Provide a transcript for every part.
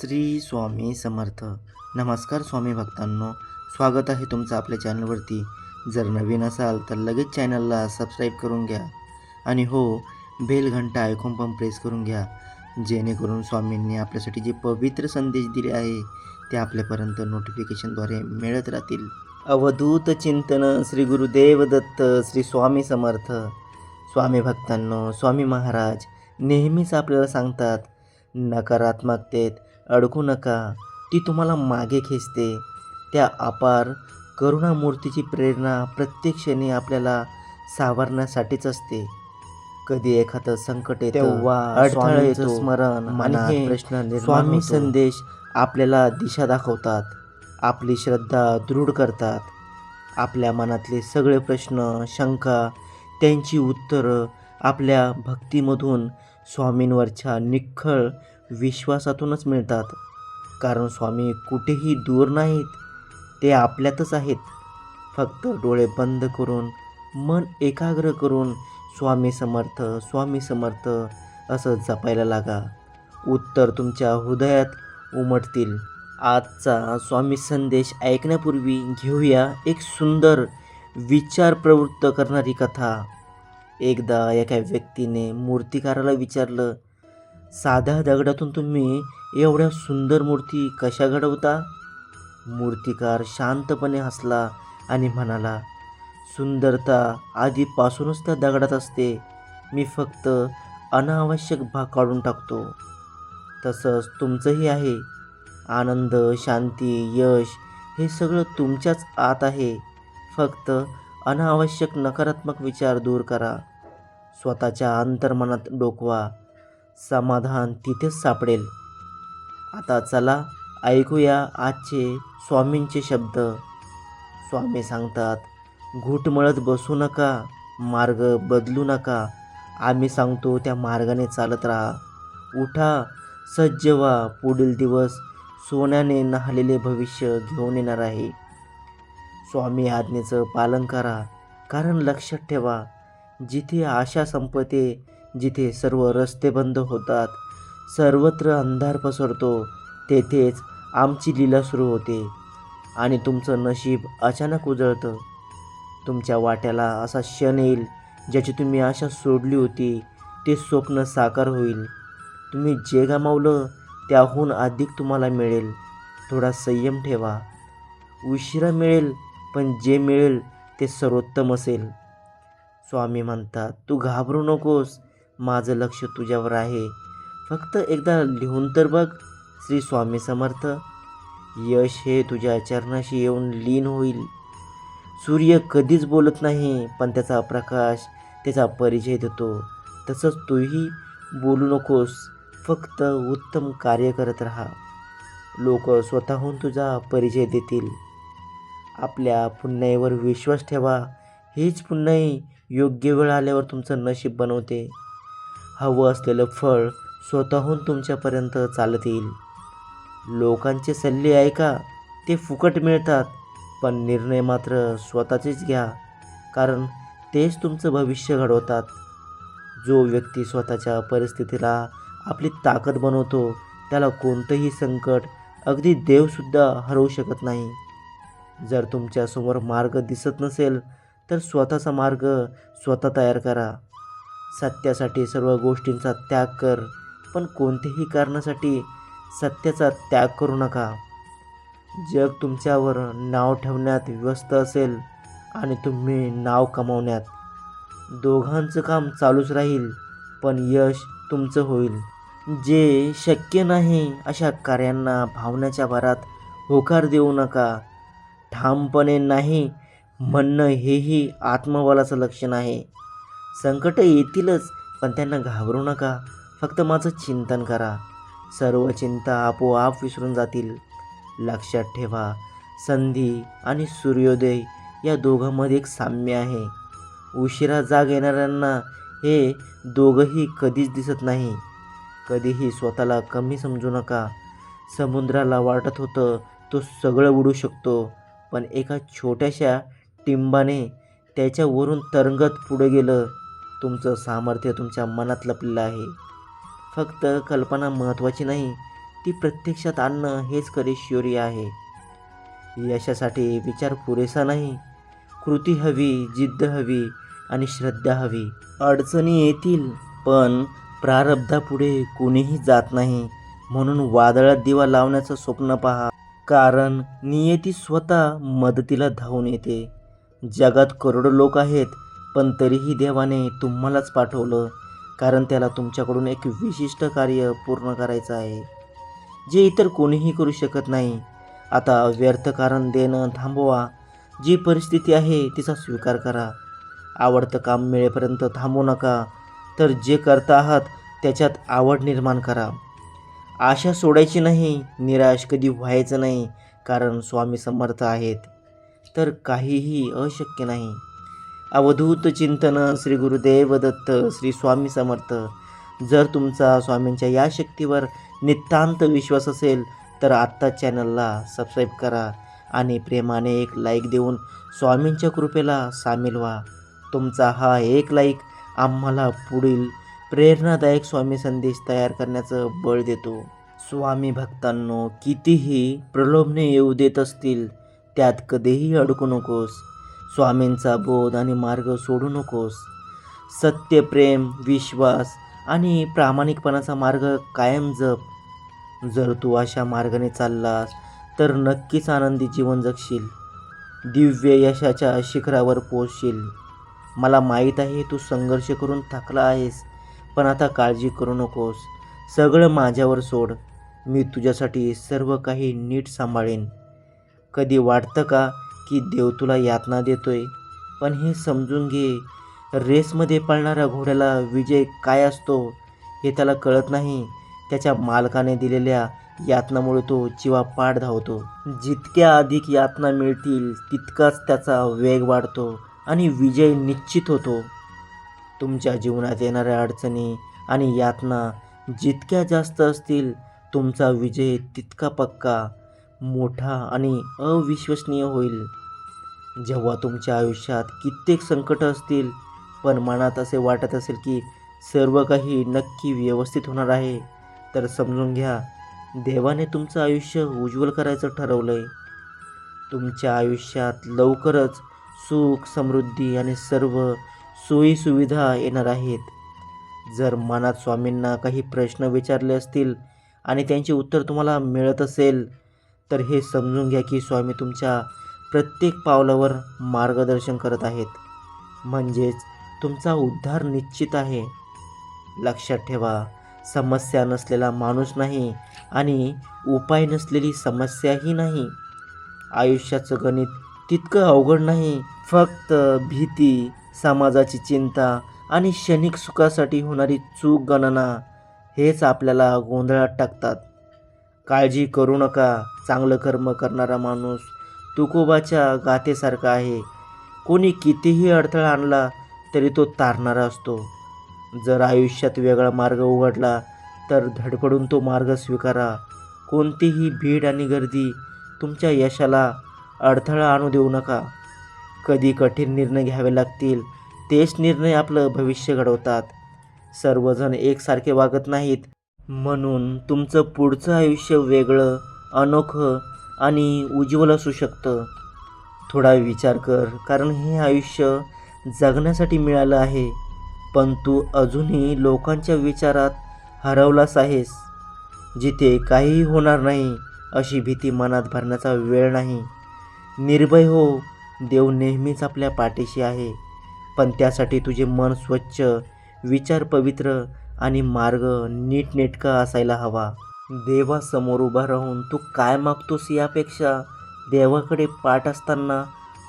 श्री स्वामी समर्थ. नमस्कार स्वामी भक्तांनो. स्वागत आहे तुमचं आपल्या चॅनलवरती. जर नवीन असाल तर लगेच चॅनलला सबस्क्राईब करून घ्या. आणि हो बेल घंटा ऐकून पण प्रेस करून घ्या. जेणेकरून स्वामींनी आपल्यासाठी जे पवित्र संदेश दिले आहे ते आपल्यापर्यंत नोटिफिकेशनद्वारे मिळत राहतील. अवधूत चिंतन श्री गुरुदेव दत्त श्री स्वामी समर्थ. स्वामी भक्तांनो स्वामी महाराज नेहमीच आपल्याला सांगतात नकारात्मकतेत अडकू नका. ती तुम्हाला मागे खेचते. त्या अपार करुणामूर्तीची प्रेरणा प्रत्येक क्षणी आपल्याला सावरण्यासाठीच असते. कधी एखादं संकट तेव्हा स्मरण आणि प्रश्न स्वामी. संदेश आपल्याला दिशा दाखवतात. आपली श्रद्धा दृढ करतात. आपल्या मनातले सगळे प्रश्न शंका त्यांची उत्तरं आपल्या भक्तीमधून स्वामींवरच्या निखळ विश्वासातूनच मिळतात. कारण स्वामी कुठेही दूर नाहीत. ते आपल्यातच आहेत. फक्त डोळे बंद करून मन एकाग्र करून स्वामी समर्थ स्वामी समर्थ असं जपायला लागा. उत्तर तुमच्या हृदयात उमटतील. आजचा स्वामी संदेश ऐकण्यापूर्वी घेऊया एक सुंदर विचार प्रवृत्त करणारी कथा. एकदा एका व्यक्तीने मूर्तिकाराला विचारलं साध्या दगडातून तुम्ही एवढ्या सुंदर मूर्ती कशा घडवता? मूर्तिकार शांतपणे हसला आणि म्हणाला सुंदरता आधीपासूनच त्या दगडात असते. मी फक्त अनावश्यक भाग काढून टाकतो. तसंच तुमचंही आहे. आनंद शांती यश हे सगळं तुमच्याच आत आहे. फक्त अनावश्यक नकारात्मक विचार दूर करा. स्वतःच्या अंतर्मनात डोकवा. समाधान तिथेच सापडेल. आता चला ऐकूया आजचे स्वामींचे शब्द. स्वामी सांगतात घुटमळत बसू नका मार्ग बदलू नका. आम्ही सांगतो त्या मार्गाने चालत राहा. उठा सज्ज व्हा पुढील दिवस सोन्याने नहालेले भविष्य घेऊन येणार आहे. स्वामी आज्ञेचं पालन करा कारण लक्षात ठेवा जिथे आशा संपते जिथे सर्व रस्ते बंद होतात सर्वत्र अंधार पसरतो तेथेच आमची लीला सुरू होते आणि तुमचं नशीब अचानक उजळतं. तुमच्या वाट्याला असा क्षण येईल ज्याची तुम्ही आशा सोडली होती ते स्वप्न साकार होईल. तुम्ही जे गमावलं त्याहून अधिक तुम्हाला मिळेल. थोडा संयम ठेवा. उशिरा मिळेल पण जे मिळेल ते सर्वोत्तम असेल. स्वामी म्हणतात तू घाबरू नकोस. माझं लक्ष तुझ्यावर आहे. फक्त एकदा लिहून तर बघ श्री स्वामी समर्थ. यश हे तुझ्या चरणाशी येऊन लीन होईल. सूर्य कधीच बोलत नाही पण त्याचा प्रकाश त्याचा परिचय देतो. तसंच तूही बोलू नकोस फक्त उत्तम कार्य करत राहा. लोक स्वतःहून तुझा परिचय देतील. आपल्या पुण्याईवर विश्वास ठेवा. हीच पुण्याई योग्य वेळ आल्यावर तुमचं नशीब बनवते. हवं असलेलं फळ स्वतःहून तुमच्यापर्यंत चालत येईल. लोकांचे सल्ले ऐका ते फुकट मिळतात पण निर्णय मात्र स्वतःचेच घ्या कारण तेच तुमचं भविष्य घडवतात. जो व्यक्ती स्वतःच्या परिस्थितीला आपली ताकद बनवतो त्याला कोणतंही संकट अगदी देवसुद्धा हरवू शकत नाही. जर तुमच्यासमोर मार्ग दिसत नसेल तर स्वतःचा मार्ग स्वतः तयार करा. सत्यासाठी सर्व गोष्टींचा त्याग कर पण कोणत्याही कारणासाठी सत्याचा त्याग करू नका. जग तुमच्यावर नाव ठेवण्यात व्यस्त असेल आणि तुम्ही नाव कमावण्यात. दोघांचं काम चालूच राहील पण यश तुमचं होईल. जे शक्य नाही अशा कार्यांना भावनाच्या भरात होकार देऊ नका. ठामपणे नाही म्हणणं हेही आत्मबलाचं लक्षण आहे. संकट येतीलच पण त्यांना घाबरू नका. फक्त माझं चिंतन करा. सर्व चिंता आपोआप विसरून जातील. लक्षात ठेवा संधी आणि सूर्योदय या दोघांमध्ये एक साम्य आहे. उशिरा जाग येणाऱ्यांना हे दोघंही कधीच दिसत नाही. कधीही स्वतःला कमी समजू नका. समुद्राला वाटत होतं तो सगळं उडू शकतो पण एका छोट्याशा टिंबाने त्याच्यावरून तरंगत पुढे गेलं. तुमचं सामर्थ्य तुमच्या मनात लपलेलं आहे. फक्त कल्पना महत्त्वाची नाही ती प्रत्यक्षात आणणं हेच खरे शौर्य आहे. यशासाठी विचार पुरेसा नाही. कृती हवी जिद्द हवी आणि श्रद्धा हवी. अडचणी येतील पण प्रारब्धापुढे कोणीही जात नाही. म्हणून वादळात दिवा लावण्याचं स्वप्न पहा. कारण नियती स्वतः मदतीला धावून येते. जगात करोडो लोक आहेत पण तरीही देवाने तुम्हालाच पाठवलं कारण त्याला तुमच्याकडून एक विशिष्ट कार्य पूर्ण करायचं आहे जे इतर कोणीही करू शकत नाही. आता व्यर्थ कारण देणं थांबवा. जी परिस्थिती आहे तिचा स्वीकार करा. आवडतं काम मिळेपर्यंत थांबू नका तर जे करता आहात त्याच्यात आवड निर्माण करा. आशा सोडायची नाही निराश कधी व्हायचं नाही कारण स्वामी समर्थ आहेत. तर काहीही अशक्य नाही. अवधूत चिंतन श्री गुरुदेव दत्त श्री स्वामी समर्थ. जर तुमचा स्वामींच्या या शक्तीवर नितांत विश्वास असेल तर आत्ता चॅनलला सबस्क्राईब करा आणि प्रेमाने एक लाईक देऊन स्वामींच्या कृपेला सामील व्हा. तुमचा हा एक लाईक आम्हाला पुढील प्रेरणादायक स्वामी संदेश तयार करण्याचं बळ देतो. स्वामी भक्तांनो कितीही प्रलोभने येऊ देत असतील त्यात कधीही अडकू नकोस. स्वामींचा बोध आणि मार्ग सोडू नकोस. सत्य प्रेम विश्वास आणि प्रामाणिकपणाचा मार्ग कायम जप. जर तू अशा मार्गाने चाललास तर नक्कीच आनंदी जीवन जगशील. दिव्य यशाच्या शिखरावर पोचशील मला माहीत आहे तू संघर्ष करून थकला आहेस पण आता काळजी करू नकोस. सगळं माझ्यावर सोड. मी तुझ्यासाठी सर्व काही नीट सांभाळेन. कधी वाटतं का की देव तुला यातना देतोय. पण हे समजून घे रेसमध्ये पळणाऱ्या घोड्याला विजय काय असतो हे त्याला कळत नाही. त्याच्या मालकाने दिलेल्या यातनामुळे तो जीवापाड धावतो. जितक्या अधिक यातना मिळतील तितकाच त्याचा वेग वाढतो आणि विजय निश्चित होतो. तुमच्या जीवनात येणाऱ्या अडचणी आणि यातना जितक्या जास्त असतील तुमचा विजय तितका पक्का मोठा आणि अविश्वसनीय होईल. जेव्हा तुमच्या आयुष्यात कित्येक संकट असतील पण मनात असे वाटत असेल की सर्व काही नक्की व्यवस्थित होणार आहे तर समजून घ्या देवाने तुमचं आयुष्य उज्ज्वल करायचं ठरवलं आहे तुमच्या आयुष्यात लवकरच सुख समृद्धी आणि सर्व सोयीसुविधा येणार आहेत. जर मनात स्वामींना काही प्रश्न विचारले असतील आणि त्यांचे उत्तर तुम्हाला मिळत असेल तर हे समजून घ्या की स्वामी तुमच्या प्रत्येक पावलावर मार्गदर्शन करत आहेत. म्हणजेच तुमचा उद्धार निश्चित आहे. लक्षात ठेवा समस्या नसलेला माणूस नाही आणि उपाय नसलेली समस्याही नाही. आयुष्याचं गणित तितकं अवघड नाही. फक्त भीती समाजाची चिंता आणि क्षणिक सुखासाठी होणारी चूक गणना हेच आपल्याला गोंधळात टाकतात. काळजी करू नका चांगलं कर्म करणारा माणूस तुकोबाच्या गाथेसारखा आहे. कोणी कितीही अडथळा आणला तरी तो तारणारा असतो. जर आयुष्यात वेगळा मार्ग उघडला तर धडपडून तो मार्ग स्वीकारा. कोणतीही भीड आणि गर्दी तुमच्या यशाला अडथळा आणू देऊ नका. कधी कठीण निर्णय घ्यावे लागतील तेच निर्णय आपलं भविष्य घडवतात. सर्वजण एकसारखे वागत नाहीत म्हणून तुमचं पुढचं आयुष्य वेगळं अनोखं आणि उज्ज्वल असू शकतं. थोडा विचार कर कारण हे आयुष्य जगण्यासाठी मिळालं आहे. पण तू अजूनही लोकांच्या विचारात हरवलास आहेस जिथे काहीही होणार नाही अशी भीती मनात भरण्याचा वेळ नाही. निर्भय हो देव नेहमीच आपल्या पाठीशी आहे पण त्यासाठी तुझे मन स्वच्छ विचार पवित्र आणि मार्ग नीटनेटका असायला हवा. देवासमोर उभा राहून तू काय मागतोस यापेक्षा? देवाकडे पाठ असताना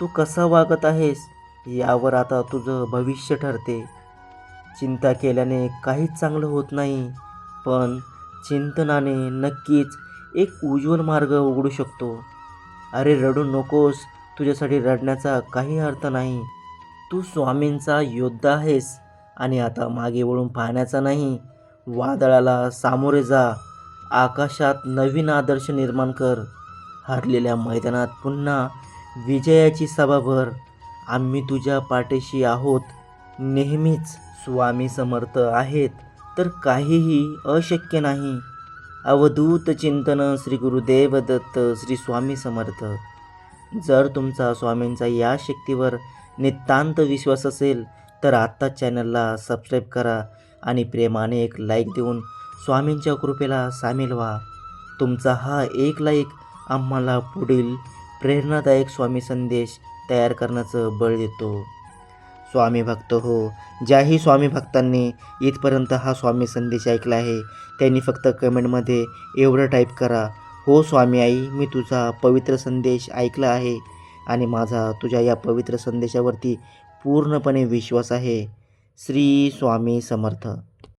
तू कसा वागत आहेस यावर आता तुझं भविष्य ठरते. चिंता केल्याने काहीच चांगलं होत नाही पण चिंतनाने नक्कीच एक उज्ज्वल मार्ग उघडू शकतो. अरे रडू नकोस तुझ्यासाठी रडण्याचा काही अर्थ नाही. तू स्वामींचा योद्धा आहेस आणि आता मागे वळून पाहण्याचा नाही. वादळाला सामोरे जा. आकाशात नवीन आदर्श निर्माण कर. हरलेल्या मैदानात पुन्हा विजयाची सभा भर. आम्ही तुझ्या पाठीशी आहोत. नेहमीच स्वामी समर्थ आहेत तर काहीही अशक्य नाही. अवधूत चिंतन श्री गुरुदेव दत्त श्री स्वामी समर्थ. जर तुमचा स्वामींचा या शक्तीवर नितांत विश्वास असेल तर आत्ता चॅनलला सबस्क्राईब करा आणि प्रेमाने एक लाईक देऊन स्वामींच्या कृपेला सामील व्हा. तुमचा हा एक लाईक आम्हाला पुढील प्रेरणादायक स्वामी संदेश तयार करण्याचं बळ देतो. स्वामी भक्त हो ज्याही स्वामी भक्तांनी इथपर्यंत हा स्वामी संदेश ऐकला आहे त्यांनी फक्त कमेंटमध्ये एवढं टाईप करा हो स्वामी आई मी तुझा पवित्र संदेश ऐकला आहे आणि माझा तुझ्या या पवित्र संदेशावरती पूर्णपणे विश्वास आहे. श्री स्वामी समर्थ.